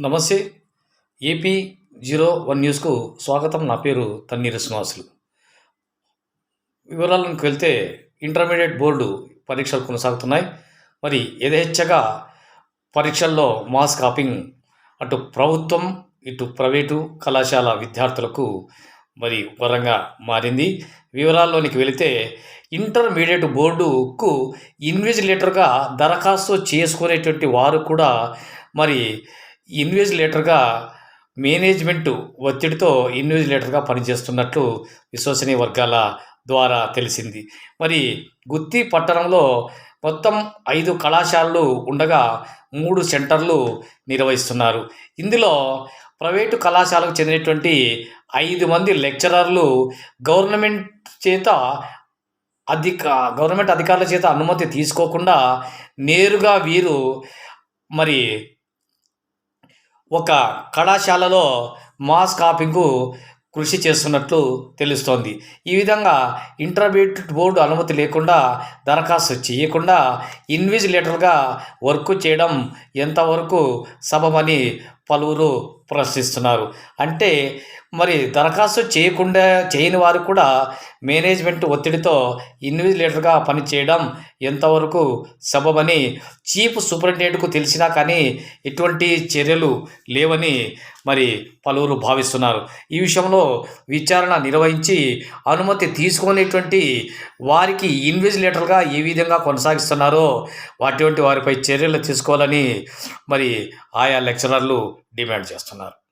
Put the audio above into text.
నమస్తే. AP zero one న్యూస్కు స్వాగతం. నా పేరు తన్నీరు శ్రీనివాసులు. వివరాలకు వెళ్తే ఇంటర్మీడియట్ బోర్డు పరీక్షలు కొనసాగుతున్నాయి. మరి యథేచ్ఛగా పరీక్షల్లో మాస్ కాపింగ్ అటు ప్రభుత్వం ఇటు ప్రైవేటు కళాశాల విద్యార్థులకు మరి వరంగా మారింది. వివరాల్లోనికి వెళితే ఇంటర్మీడియట్ బోర్డుకు ఇన్విజిలేటర్గా దరఖాస్తు చేసుకునేటువంటి వారు కూడా మరి ఇన్విజిలేటర్గా మేనేజ్మెంట్ ఒత్తిడితో ఇన్విజిలేటర్గా పనిచేస్తున్నట్లు విశ్వసనీయ వర్గాల ద్వారా తెలిసింది. మరి గుత్తి పట్టణంలో మొత్తం ఐదు కళాశాలలు ఉండగా మూడు సెంటర్లు నిర్వహిస్తున్నారు. ఇందులో ప్రైవేటు కళాశాలకు చెందినటువంటి ఐదు మంది లెక్చరర్లు గవర్నమెంట్ చేత అధిక గవర్నమెంట్ అధికారుల చేత అనుమతి తీసుకోకుండా నేరుగా వీరు మరి ఒక కళాశాలలో మాస్ కాపింగ్కు కృషి చేస్తున్నట్లు తెలుస్తోంది. ఈ విధంగా ఇంటర్మీడియట్ బోర్డు అనుమతి లేకుండా దరఖాస్తు చేయకుండా ఇన్విజిలేటర్గా వర్క్ చేయడం ఎంతవరకు సబమని పలువురు ప్రశ్నిస్తున్నారు. అంటే మరి దరఖాస్తు చేయకుండా చేయని వారు కూడా మేనేజ్మెంట్ ఒత్తిడితో ఇన్విజిలేటర్గా పనిచేయడం ఎంతవరకు సబబని చీఫ్ సూపరింటెండెంట్కు తెలిసినా కానీ ఎటువంటి చర్యలు లేవని మరి పలువురు భావిస్తున్నారు. ఈ విషయంలో విచారణ నిర్వహించి అనుమతి తీసుకునేటువంటి వారికి ఇన్విజిలేటర్గా ఏ విధంగా కొనసాగిస్తున్నారో అటువంటి వారిపై చర్యలు తీసుకోవాలని మరి ఆయా లెక్చరర్లు డిమాండ్ చేస్తున్నారు.